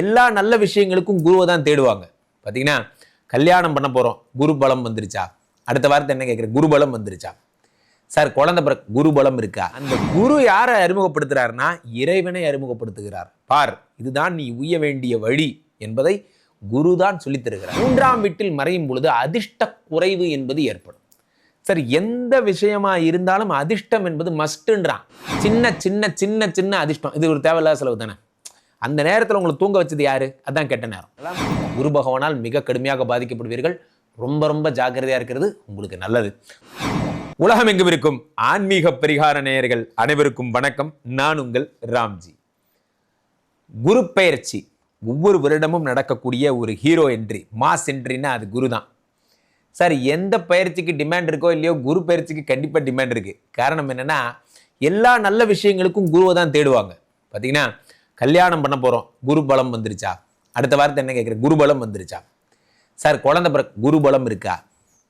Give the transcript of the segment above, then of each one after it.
எல்லா நல்ல விஷயங்களுக்கும் குருவை தான் தேடுவாங்க. பார்த்தீங்கன்னா கல்யாணம் பண்ண போகிறோம் குரு பலம் வந்துருச்சா? அடுத்த வாரத்தை என்ன கேட்குறேன்? குரு பலம் வந்துருச்சா? சார் குழந்தை பிற குரு பலம் இருக்கா? அந்த குரு யாரை அறிமுகப்படுத்துகிறாருன்னா இறைவனை அறிமுகப்படுத்துகிறார். பார் இதுதான் நீ உய்ய வேண்டிய வழி என்பதை குரு தான் சொல்லித்தருகிறார் மூன்றாம் வீட்டில் மறையும் பொழுது அதிர்ஷ்ட குறைவு என்பது ஏற்படும். சார் எந்த விஷயமா இருந்தாலும் அதிர்ஷ்டம் என்பது மஸ்ட்டுன்றான் சின்ன சின்ன சின்ன சின்ன அதிர்ஷ்டம். இது ஒரு தேவையில்லாத செலவு தானே? அந்த நேரத்தில் உங்களை தூங்க வச்சது யாரு? அதான் கெட்ட நேரம். குரு பகவானால் மிக கடுமையாக பாதிக்கப்படுவீர்கள். ரொம்ப ரொம்ப ஜாக்கிரதையா இருக்கிறது உங்களுக்கு நல்லது. உலகம் எங்கும் இருக்கும் ஆன்மீக பரிகார நேயர்கள் அனைவருக்கும் வணக்கம். நான் உங்கள் ராம்ஜி. குரு பெயர்ச்சி. ஒவ்வொரு வருடமும் நடக்கக்கூடிய ஒரு ஹீரோ என்ட்ரி மாஸ் என்ட்ரின்னா அது குரு தான். சார் எந்த பயிற்சிக்கு டிமாண்ட் இருக்கோ இல்லையோ குரு பயிற்சிக்கு கண்டிப்பாக டிமாண்ட் இருக்குது காரணம் என்னென்னா எல்லா நல்ல விஷயங்களுக்கும் குருவை தான் தேடுவாங்க. பார்த்தீங்கன்னா கல்யாணம் பண்ண போகிறோம் குரு பலம் வந்துருச்சா? அடுத்த வாரத்தை என்ன கேட்குறேன்? குருபலம் வந்துருச்சா? சார் குழந்தை பிற குருபலம் இருக்கா?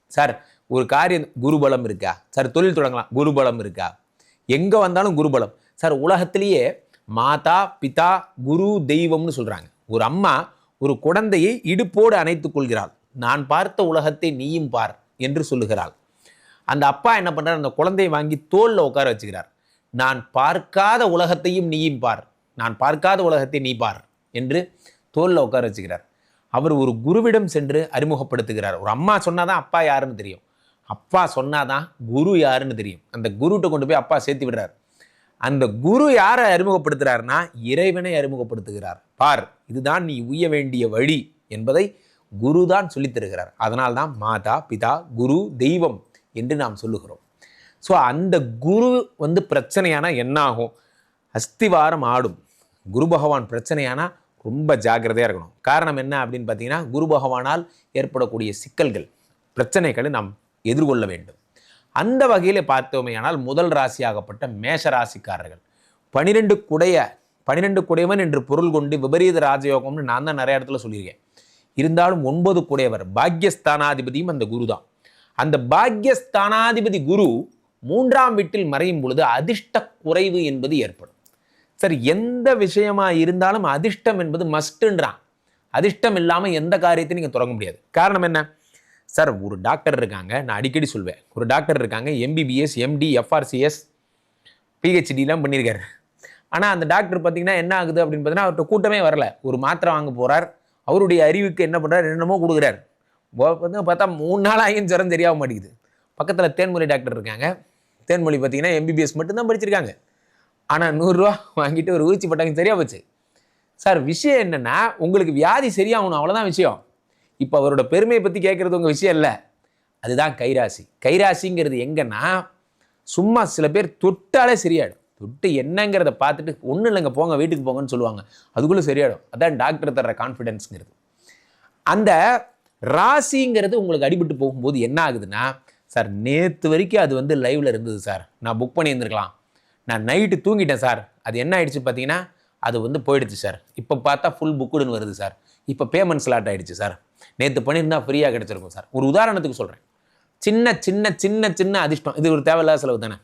சார் ஒரு காரியம் குருபலம் இருக்கா? சார் தொழில் தொடங்கலாம். குருபலம் இருக்கா? எங்கே வந்தாலும் குருபலம். சார் உலகத்திலேயே மாதா பிதா குரு தெய்வம்னு சொல்கிறாங்க ஒரு அம்மா ஒரு குழந்தையை இடுப்போடு அணைத்துக் கொள்கிறாள். நான் பார்த்த உலகத்தை நீயும் பார் என்று சொல்லுகிறாள். அந்த அப்பா என்ன பண்ணுறார் அந்த குழந்தையை வாங்கி தோளில் உட்கார வச்சுக்கிறார். நான் பார்க்காத உலகத்தையும் நீயும் பார். நான் பார்க்காத உலகத்தை நீ பார் என்று தோல்ல உட்கார வச்சுக்கிறார். அவர் ஒரு குருவிடம் சென்று அறிமுகப்படுத்துகிறார். ஒரு அம்மா சொன்னாதான் அப்பா யாருன்னு தெரியும். அப்பா சொன்னாதான் குரு யாருன்னு தெரியும். அந்த குருட்ட கொண்டு போய் அப்பா சேர்த்து விடுறார். அந்த குரு யாரை அறிமுகப்படுத்துறாருன்னா இறைவனை அறிமுகப்படுத்துகிறார். பார் இதுதான் நீ உய்ய வேண்டிய வழி என்பதை குரு தான் சொல்லித் தருகிறார். அதனால் தான் மாதா பிதா குரு தெய்வம் என்று நாம் சொல்லுகிறோம். ஸோ அந்த குரு வந்து பிரச்சனையான என்னாகும்? அஸ்திவாரம் ஆடும். குரு பகவான் பிரச்சனையானா ரொம்ப ஜாக்கிரதையாக இருக்கணும். காரணம் என்ன அப்படின்னு பார்த்தீங்கன்னா குரு பகவானால் ஏற்படக்கூடிய சிக்கல்கள் பிரச்சனைகளை நாம் எதிர்கொள்ள வேண்டும். அந்த வகையில் பார்த்தோமேயானால் முதல் ராசியாகப்பட்ட மேஷ ராசிக்காரர்கள். பனிரெண்டு குடைய பனிரெண்டு குடையவன் என்று பொருள் கொண்டு விபரீத ராஜயோகம்னு நான் தான் நிறைய இடத்துல சொல்லியிருக்கேன். இருந்தாலும் ஒன்பது குடையவர் பாக்யஸ்தானாதிபதியும் அந்த குரு தான். அந்த பாக்யஸ்தானாதிபதி குரு மூன்றாம் வீட்டில் மறையும் பொழுது அதிர்ஷ்ட குறைவு என்பது ஏற்படும். சார் எந்த விஷயமா இருந்தாலும் அதிர்ஷ்டம் என்பது மஸ்ட்டுன்றான் அதிர்ஷ்டம் இல்லாமல் எந்த காரியத்தையும் நீங்கள் தொடங்க முடியாது. காரணம் என்ன? சார் ஒரு டாக்டர் இருக்காங்க நான் அடிக்கடி சொல்வேன். ஒரு டாக்டர் இருக்காங்க எம்பிபிஎஸ் எம்டி எஃப்ஆர்சிஎஸ் பிஹெச்டிலாம் பண்ணியிருக்காரு. ஆனால் அந்த டாக்டர் பார்த்தீங்கன்னா என்ன ஆகுது அப்படின்னு பார்த்தீங்கன்னா அவர்கிட்ட கூட்டமே வரல. ஒரு மாத்திரை வாங்க போகிறார் அவருடைய அறிவுக்கு என்ன பண்ணுறாரு என்னமோ கொடுக்குறாரு. வந்து பார்த்தா மூணு நாள் ஆகியும் ஜுரம் தெரியாம மாட்டேங்குது பக்கத்தில் தேன்மொழி டாக்டர் இருக்காங்க. தேன்மொழி பார்த்தீங்கன்னா எம்பிபிஎஸ் மட்டும்தான் படிச்சிருக்காங்க. ஆனால் நூறுரூவா வாங்கிட்டு ஒரு ஊச்சி பட்டாங்க சரியா போச்சு. சார் விஷயம் என்னன்னா உங்களுக்கு வியாதி சரியாகணும் அவ்வளோதான் விஷயம். இப்போ அவரோட பெருமையை பற்றி கேட்குறது உங்கள் விஷயம் இல்லை. அதுதான் கைராசி. கைராசிங்கிறது எங்கன்னா சும்மா சில பேர் தொட்டாலே சரியாயிடும். தொட்டு என்னங்கிறத பார்த்துட்டு ஒன்றும் இல்லைங்க போங்க வீட்டுக்கு போங்கன்னு சொல்லுவாங்க. அதுக்குள்ளே சரியாயிடும். அதான் டாக்டர் தர்ற கான்ஃபிடென்ஸுங்கிறது அந்த ராசிங்கிறது உங்களுக்கு அடிபட்டு போகும்போது என்ன ஆகுதுன்னா சார் நேற்று வரைக்கும் அது வந்து லைவில் இருந்தது சார். நான் புக் பண்ணியிருந்திருக்கலாம். நான் நைட்டு தூங்கிட்டேன் சார் அது என்ன ஆயிடுச்சு பார்த்தீங்கன்னா அது வந்து போயிடுச்சு சார் இப்போ பார்த்தா ஃபுல் புக்குடுன்னு வருது சார் இப்போ பேமெண்ட் ஸ்லாட் ஆகிடுச்சு சார் நேற்று பண்ணியிருந்தால் ஃப்ரீயாக கிடச்சிருக்கும் சார் ஒரு உதாரணத்துக்கு சொல்கிறேன் சின்ன சின்ன சின்ன சின்ன அதிர்ஷ்டம். இது ஒரு தேவையில்லாத செலவு தானே?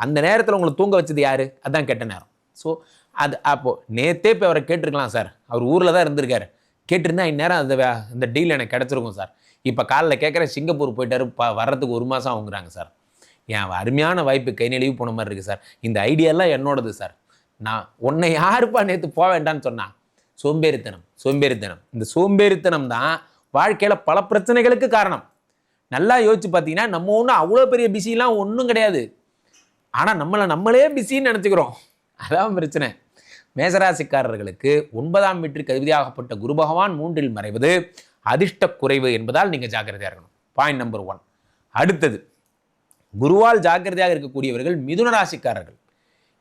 அந்த நேரத்தில் உங்களை தூங்க வச்சது யார்? அதான் கெட்ட நேரம். ஸோ அது அப்போது நேற்றே போய் அவரை கேட்டிருக்கலாம் சார் அவர் ஊரில் தான் இருந்திருக்காரு. கேட்டிருந்தா இந்நேரம் அந்த அந்த டீல் எனக்கு கிடச்சிருக்கும் சார் இப்போ காலைல கேட்குற சிங்கப்பூர் போயிட்டாரு ப வர்றதுக்கு ஒரு மாதம் ஆகுங்கிறாங்க சார் என் அருமையான வாய்ப்பு கை நெளிவு போன மாதிரி இருக்குது சார் இந்த ஐடியாலாம் என்னோடது சார் நான் உன்னை யாருப்பா நேற்று போக வேண்டாம்னு சொன்னான் சோம்பேறித்தனம் சோம்பேறித்தனம். இந்த சோம்பேறித்தனம் தான் வாழ்க்கையில் பல பிரச்சனைகளுக்கு காரணம். நல்லா யோசிச்சு பார்த்தீங்கன்னா நம்ம ஒன்றும் அவ்வளோ பெரிய பிஸிலாம் ஒன்றும் கிடையாது. ஆனால் நம்மளை நம்மளே பிஸின்னு நினச்சிக்கிறோம். அதான் பிரச்சனை. மேசராசிக்காரர்களுக்கு ஒன்பதாம் வீட்டிற்கு அதிபதியாகப்பட்ட குரு பகவான் மூன்றில் மறைவது அதிர்ஷ்ட குறைவு என்பதால் நீங்கள் ஜாக்கிரதையாக இருக்கணும். பாயிண்ட் நம்பர் ஒன் அடுத்தது குருவால் ஜாக்கிரதையாக இருக்கக்கூடியவர்கள் மிதுன ராசிக்காரர்கள்.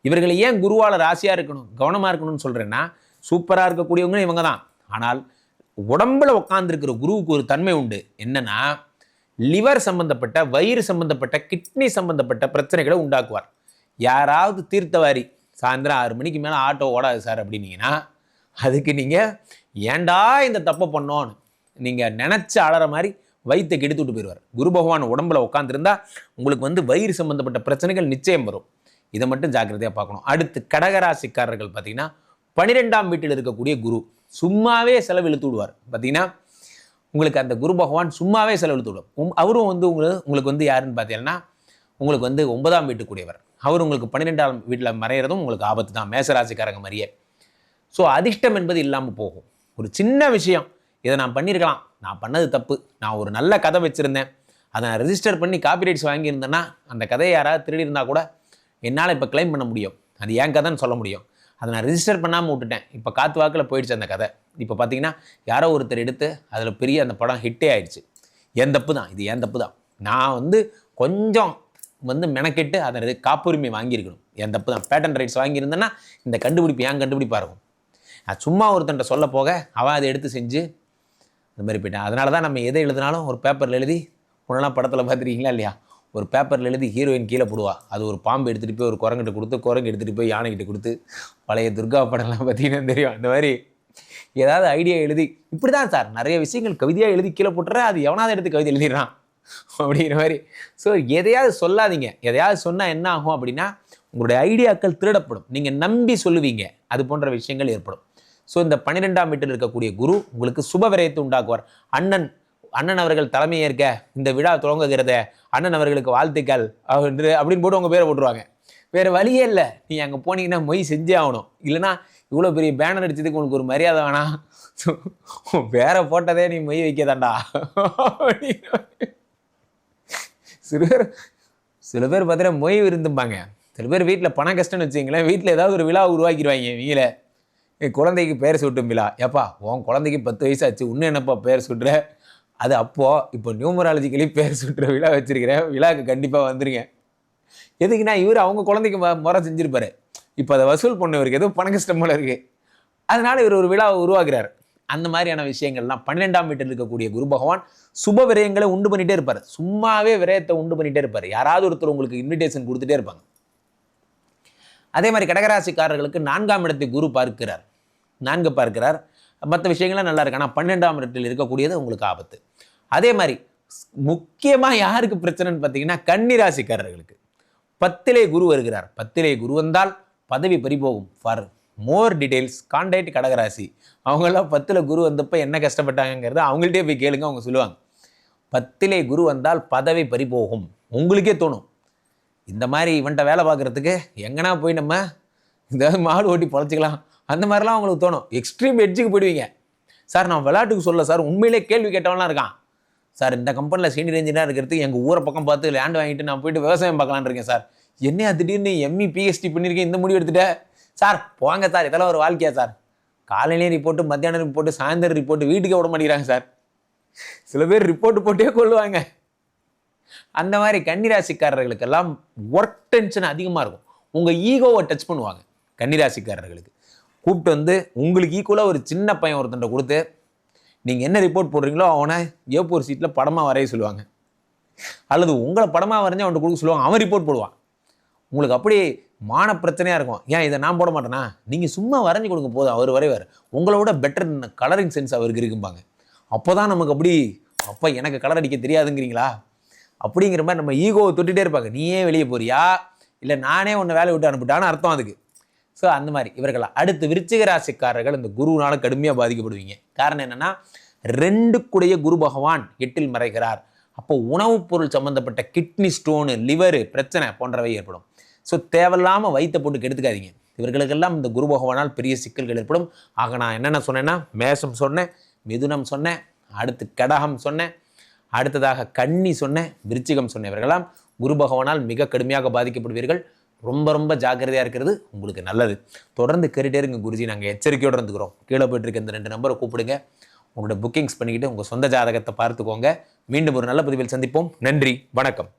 இவர்கள் ஏன் குருவால் ராசியாக இருக்கணும் கவனமாக இருக்கணும்னு சொல்கிறேன்னா சூப்பராக இருக்கக்கூடியவங்க இவங்க தான் ஆனால் உடம்புல உட்காந்துருக்கிற குருவுக்கு ஒரு தன்மை உண்டு. என்னென்னா லிவர் சம்பந்தப்பட்ட வயிறு சம்பந்தப்பட்ட கிட்னி சம்பந்தப்பட்ட பிரச்சனைகளை உண்டாக்குவார். யாராவது தீர்த்தவாரி சாயந்தரம் ஆறு மணிக்கு மேலே ஆட்டோ ஓடாது சார் அப்படின்னீங்கன்னா அதுக்கு நீங்கள் ஏன்டா இந்த தப்பை பண்ணோன்னு நீங்கள் நினச்சி அழற மாதிரி வயிற்றை கெடுத்து விட்டு போயிடுவார். குரு பகவான் உடம்புல உட்காந்துருந்தா உங்களுக்கு வந்து வயிறு சம்பந்தப்பட்ட பிரச்சனைகள் நிச்சயம் வரும். இதை மட்டும் ஜாக்கிரதையாக பார்க்கணும். அடுத்து கடகராசிக்காரர்கள் பார்த்தீங்கன்னா பனிரெண்டாம் வீட்டில் இருக்கக்கூடிய குரு சும்மாவே செலவு இழுத்து விடுவார். பார்த்தீங்கன்னா உங்களுக்கு அந்த குரு பகவான் சும்மாவே செலவு இழுத்து விடும். உம் அவரும் வந்து உங்களுக்கு உங்களுக்கு வந்து யாருன்னு பார்த்தீங்கன்னா உங்களுக்கு வந்து ஒன்பதாம் வீட்டுக்குடையவர் அவர் உங்களுக்கு பன்னிரெண்டாம் வீட்டில் மறையிறதும் உங்களுக்கு ஆபத்து தான் மேசராசிக்காரங்க மாதிரியே. ஸோ அதிர்ஷ்டம் என்பது இல்லாமல் போகும். ஒரு சின்ன விஷயம். இதை நான் பண்ணியிருக்கலாம். நான் பண்ணது தப்பு. நான் ஒரு நல்ல கதை வச்சுருந்தேன். அதை நான் ரிஜிஸ்டர் பண்ணி காப்பிரைட்ஸ் வாங்கியிருந்தேன்னா அந்த கதையை யாராவது திருடிருந்தா கூட என்னால் இப்போ க்ளைம் பண்ண முடியும். அது ஏன் கதைன்னு சொல்ல முடியும். அதை நான் ரிஜிஸ்டர் பண்ணாமல் விட்டுட்டேன். இப்போ காற்று வாக்கில் போயிடுச்சு அந்த கதை. இப்போ பார்த்தீங்கன்னா யாரோ ஒருத்தர் எடுத்து அதில் பெரிய அந்த படம் ஹிட்டே ஆயிடுச்சு. என் தப்பு தான். இது என் தப்பு தான். நான் வந்து கொஞ்சம் வந்து மெனக்கெட்டு அதை காப்புரிமை வாங்கியிருக்கணும். என் தப்பு தான். பேட்டன் ரைட்ஸ் வாங்கியிருந்தேன்னா இந்த கண்டுபிடிப்பு ஏன் கண்டுபிடிப்பாக இருக்கும். நான் சும்மா ஒருத்தன்ட்ட சொல்ல போக அவன் அதை எடுத்து செஞ்சு இந்த மாதிரி போயிட்டேன். அதனால தான் நம்ம எதை எழுதினாலும் ஒரு பேப்பரில் எழுதி முன்னெல்லாம் படத்தில் பார்த்துருக்கீங்களா இல்லையா? ஒரு பேப்பரில் எழுதி ஹீரோயின் கீழே போடுவா. அது ஒரு பாம்பு எடுத்துகிட்டு போய் ஒரு குரங்கிட்ட கொடுத்து குரங்கு எடுத்துகிட்டு போய் யானைகிட்ட கொடுத்து பழைய துர்கா படம்லாம் பார்த்தீங்கன்னா தெரியும். அந்த மாதிரி ஏதாவது ஐடியா எழுதி இப்படி தான் சார். நிறைய விஷயங்கள் கவிதையாக எழுதி கீழே போட்டுற அது எவனாவது எடுத்து கவிதை எழுதிடுறான். அப்படிங்கிற மாதிரி. ஸோ எதையாவது சொல்லாதீங்க. எதையாவது சொன்னால் என்ன ஆகும் அப்படின்னா உங்களுடைய ஐடியாக்கள் திருடப்படும். நீங்கள் நம்பி சொல்லுவீங்க. அது போன்ற விஷயங்கள் ஏற்படும். ஸோ இந்த பன்னிரெண்டாம் வீட்டில் இருக்கக்கூடிய குரு உங்களுக்கு சுப விரயத்தை உண்டாக்குவார். அண்ணன் அண்ணன் அவர்கள் தலைமை ஏற்க இந்த விழா துவங்குகிறத அண்ணன் அவர்களுக்கு வாழ்த்துக்கள் அப்படின்னு அப்படின்னு போட்டு உங்கள் பேரை போட்டுருவாங்க. வேறு வழியே இல்லை. நீ அங்கே போனீங்கன்னா மொய் செஞ்சே ஆகணும். இல்லைன்னா இவ்வளோ பெரிய பேனர் அடிச்சதுக்கு உனக்கு ஒரு மரியாதை வேணாம் வேற பேரை போட்டதே நீ மொய் வைக்கதாண்டா சில பேர் சில பேர் பார்த்தீங்கன்னா மொய் விருந்தும்பாங்க. சில பேர் வீட்டில் பணம் கஷ்டம்னு வச்சுங்களேன் வீட்டில் ஏதாவது ஒரு விழா உருவாக்கிடுவாங்க இவங்கள. குழந்தைக்கு பேர் சூட்டும் விழா ஏப்பா உன் குழந்தைக்கு பத்து வயசு ஆச்சு இன்னும் என்னப்பா பேர் சுட்டுற? அது அப்போது இப்போ நியூமராலஜிக்கலி பேர் சுட்டுற விழா வச்சுருக்கிறேன். விழாவுக்கு கண்டிப்பாக வந்துருங்க. எதுக்குன்னா இவர் அவங்க குழந்தைக்கு முறை செஞ்சுருப்பாரு. இப்போ அதை வசூல் பண்ண இவருக்கு எதுவும் பண கஷ்டம் போல இருக்குது அதனால் இவர் ஒரு விழாவை உருவாக்குறாரு. அந்த மாதிரியான விஷயங்கள்லாம் பன்னிரெண்டாம் வீட்டில் இருக்கக்கூடிய குரு பகவான் சுப விரயங்களை உண்டு பண்ணிகிட்டே இருப்பார். சும்மாவே விரயத்தை உண்டு பண்ணிகிட்டே இருப்பார். யாராவது ஒருத்தர் உங்களுக்கு இன்விடேஷன் கொடுத்துட்டே இருப்பாங்க. அதே மாதிரி கடகராசிக்காரர்களுக்கு நான்காம் இடத்தை குரு பார்க்கிறார். நான்கு பார்க்கிறார். மற்ற விஷயங்கள்லாம் நல்லா இருக்கு. ஆனால் பன்னெண்டாம் இடத்தில் இருக்கக்கூடியது உங்களுக்கு ஆபத்து. அதே மாதிரி முக்கியமாக யாருக்கு பிரச்சனைன்னு பார்த்தீங்கன்னா கன்னிராசிக்காரர்களுக்கு. பத்திலே குரு வருகிறார். பத்திலே குரு வந்தால் பதவி பறிபோகும். ஃபார் மோர் டீடைல்ஸ் கான்டாக்ட் கடகராசி. அவங்களாம் பத்தில் குரு வந்தப்போ என்ன கஷ்டப்பட்டாங்கங்கிறத அவங்கள்ட்டே போய் கேளுங்க. அவங்க சொல்லுவாங்க. பத்திலே குரு வந்தால் பதவி பறிபோகும். உங்களுக்கே தோணும். இந்த மாதிரி இவன்ட்ட வேலை பார்க்குறதுக்கு எங்கன்னா போய் நம்ம இந்த மாடு ஓட்டி பொழைச்சிக்கலாம். அந்த மாதிரிலாம் அவங்களுக்கு தோணும். எக்ஸ்ட்ரீம் எட்ஜுக்கு போயிடுவீங்க. சார் நான் விளையாட்டுக்கு சொல்ல சார் உண்மையிலே கேள்வி கேட்டவன்லாம் இருக்கான். சார் இந்த கம்பெனியில் சீனியர் இன்ஜினியர் இருக்கிறதுக்கு எங்கள் ஊரை பக்கம் பார்த்து லேண்ட் வாங்கிட்டு நான் போயிட்டு விவசாயம் பார்க்கலான்னு இருக்கேன் சார் என்னையா திடீர்னு எம்இ பிஹெச்டி பண்ணியிருக்கேன் இந்த முடிவு எடுத்துட்டேன் சார் போங்க சார் இதெல்லாம் ஒரு வாழ்க்கையா சார் காலையிலேயும் ரிப்போர்ட்டு மத்தியானம் ரிப்போர்ட்டு சாயந்தரம் ரிப்போர்ட்டு வீட்டுக்கே விட மாட்டேங்கிறாங்க சார் சில பேர் ரிப்போர்ட் போட்டே கொள்ளுவாங்க. அந்த மாதிரி கன்னிராசிக்காரர்களுக்கெல்லாம் ஒர்க் டென்ஷன் அதிகமாக இருக்கும். உங்கள் ஈகோவை டச் பண்ணுவாங்க கன்னிராசிக்காரர்களுக்கு. கூப்பிட்டு வந்து உங்களுக்கு ஈக்குவலாக ஒரு சின்ன பையன் ஒருத்தன்ட்ட கொடுத்து நீங்கள் என்ன ரிப்போர்ட் போடுறீங்களோ அவனை ஏப்போர் சீட்டில் படமாக வரைய சொல்லுவாங்க. அல்லது உங்களை படமாக வரைஞ்சு அவன்கிட்ட கொடுக்க சொல்லுவாங்க. அவன் ரிப்போர்ட் போடுவான். உங்களுக்கு அப்படி மான பிரச்சனையாக இருக்கும். ஏன் இதை நான் போட மாட்டேனா? நீங்கள் சும்மா வரைஞ்சி கொடுங்க போதும் அவர் வரைவார். உங்களை விட பெட்டர் கலரிங் சென்ஸ் அவருக்கு இருக்கும்பாங்க. அப்போ தான் நமக்கு அப்படி அப்போ எனக்கு கலர் அடிக்க தெரியாதுங்கிறீங்களா? அப்படிங்கிற மாதிரி நம்ம ஈகோவை தொட்டுகிட்டே இருப்பாங்க. நீயே வெளியே போறியா? இல்லை நானே உன்னை வேலையை விட்டு அனுப்பிட்டான்னு அர்த்தம் அதுக்கு. ஸோ அந்த மாதிரி. இவர்கள் அடுத்து விருச்சிக ராசிக்காரர்கள் இந்த குருவினால கடுமையாக பாதிக்கப்படுவீங்க. காரணம் என்னென்னா ரெண்டுக்குடைய குரு பகவான் எட்டில் மறைகிறார். அப்போ உணவுப் பொருள் சம்பந்தப்பட்ட கிட்னி ஸ்டோனு லிவரு பிரச்சனை போன்றவை ஏற்படும். ஸோ தேவையில்லாமல் வயித்தை போட்டு கெடுத்துக்காதீங்க. இவர்களுக்கெல்லாம் இந்த குரு பகவானால் பெரிய சிக்கல்கள் ஏற்படும். ஆக நான் என்னென்ன சொன்னேன்னா மேஷம் சொன்னேன் மிதுனம் சொன்னேன் அடுத்து கடகம் சொன்னேன் அடுத்ததாக கன்னி சொன்ன விருச்சிகம் சொன்னவர்களாம் இவர்களெல்லாம் குரு பகவானால் மிக கடுமையாக பாதிக்கப்படுவீர்கள். ரொம்ப ரொம்ப ஜாக்கிரதையாக இருக்கிறது உங்களுக்கு நல்லது. தொடர்ந்து கேட்டுட்டே இருங்க குருஜி. நாங்கள் எச்சரிக்கையோடு இருந்துக்கிறோம். கீழே போயிட்டு இருக்க இந்த ரெண்டு நம்பரை கூப்பிடுங்க. உங்களோட புக்கிங்ஸ் பண்ணிக்கிட்டு உங்கள் சொந்த ஜாதகத்தை பார்த்துக்கோங்க. மீண்டும் ஒரு நல்ல பதிவில் சந்திப்போம். நன்றி. வணக்கம்.